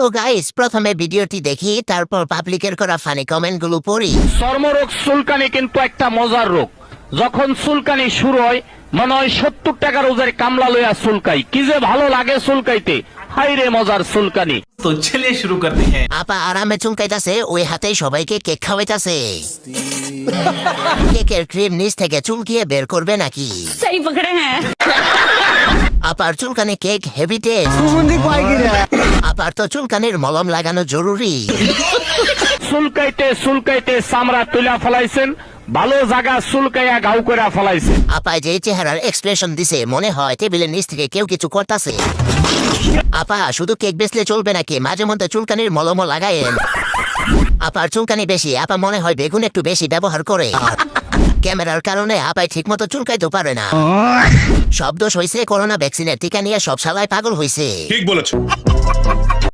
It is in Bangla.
তো গাইস প্রথমে ভিডিওটি দেখি তারপর পাবলিকের করা ফানি কমেন্টগুলো পড়ি। চর্মরোগ সুলকানি কিন্তু একটা মজার রোগ। যখন সুলকানি শুরু হয় মনে হয় সত্তর টাকার ওজের কামলা লইয়া সুলকাই কি যে ভালো লাগে সুলকাইতে হাইরে মজার তো ছেলে শুরু করতে হ্যাঁ। আপা আরামে চুলকাইতাছে ওই হাতে সবাইকে কেক খাওয়াইতাছে। কেকের ক্রিম নিচ থেকে চুলকিয়ে বের করবে নাকি? সেই পকড়ে হ্যাঁ। আপার চুলকানি কেক হেভি টেস্ট আপার তো চুলকানির মলম লাগানো জরুরি। চুলকাইতে চুলকাইতে চামড়া তুলা ফলাইছেন ভালো জায়গা চুলকাইয়া গাউ করে ফলাইছেন। আপায় যে চেহারার এক্সপ্রেশন দিছে মনে হয় টেবিলের নিচ থেকে কেউ কিছু করতাছে। আপা শুধু কেক বেচলে চলবে নাকি? মাঝে মধ্যে চুলকানির মলমও লাগায়েন। আপার চুলকানি বেশি আপা মনে হয় বেগুন একটু বেশি ব্যবহার করে। ক্যামেরার কারণে আপায় ঠিক মতো চুলকাইতে পারে না। সব দোষ হয়েছে করোনা ভ্যাকসিনের টিকা নিয়ে সব সবাই পাগল হয়েছে ঠিক বলেছ।